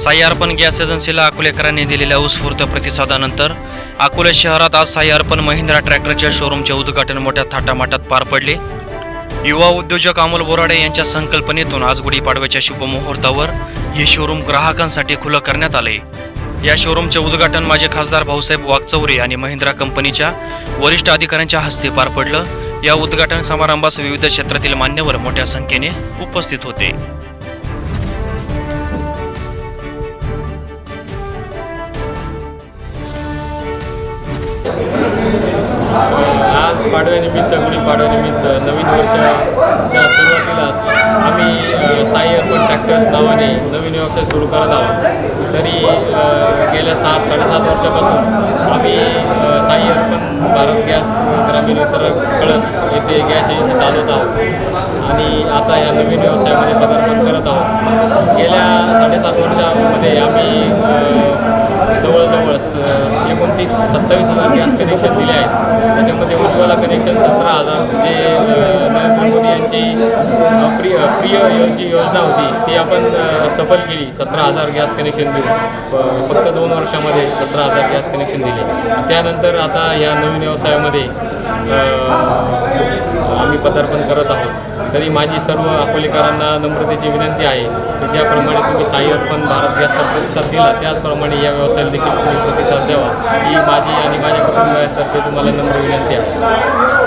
साई अर्पण गॅस एजन्सीला अकोलेकरांनी दिलेल्या उत्स्फूर्त प्रतिसादानंतर अकोले शहरात आज साई अर्पण महिंद्रा ट्रॅक्टरच्या शोरूमचे उद्घाटन मोठ्या थाटामाटात पार पडले. युवा उद्योजक अमोल बोराडे यांच्या संकल्पनेतून आज गुढीपाडव्याच्या शुभमुहूर्तावर हे शोरूम ग्राहकांसाठी खुलं करण्यात आले. या शोरूमचे उद्घाटन माझे खासदार भाऊसाहेब वागचौरे आणि महिंद्रा कंपनीच्या वरिष्ठ अधिकाऱ्यांच्या हस्ते पार पडलं. या उद्घाटन समारंभास विविध क्षेत्रातील मान्यवर मोठ्या संख्येने उपस्थित होते. आज पाडव्यानिमित्त गुढीपाडव्यानिमित्त नवीन वर्षाच्या सुरुवातीलाच आम्ही साई अर्पण ट्रॅक्टर्स नावाने नवीन व्यवसाय सुरू करत आहोत. तरी गेल्या सात साडेसात वर्षापासून आम्ही साई अर्पण भारत गॅस ग्रामीण वितरक कळस येथे गॅस एजन्सी चालवत आहोत. आणि आता या नवीन व्यवसायामध्ये पदार्पण करत आहोत. गेल्या साडेसात वर्षामध्ये आम्ही वीस सत्तावीस हजार गॅस कनेक्शन दिले आहेत. त्याच्यामध्ये उज्ज्वला कनेक्शन सतरा हजार जे नरेंद्र मोदी यांची प्रिय प्रिय जी योजना होती ती आपण सफल केली. सतरा हजार गॅस कनेक्शन देऊन फक्त दोन वर्षामध्ये सतरा हजार गॅस कनेक्शन दिले. त्यानंतर आता या नवीन व्यवसायामध्ये पदार्पण करत आहोत. तरी माझी सर्व अकोलेकरांना नम्रतेची विनंती आहे की ज्याप्रमाणे तुम्ही साई अर्पण भारत गॅसचा प्रतिसाद दिला त्याचप्रमाणे या व्यवसायाला देखील तुम्ही प्रतिसाद द्यावा. ही माझी आणि माझ्या कुटुंबातर्फे तुम्हाला नम्र विनंती आहे.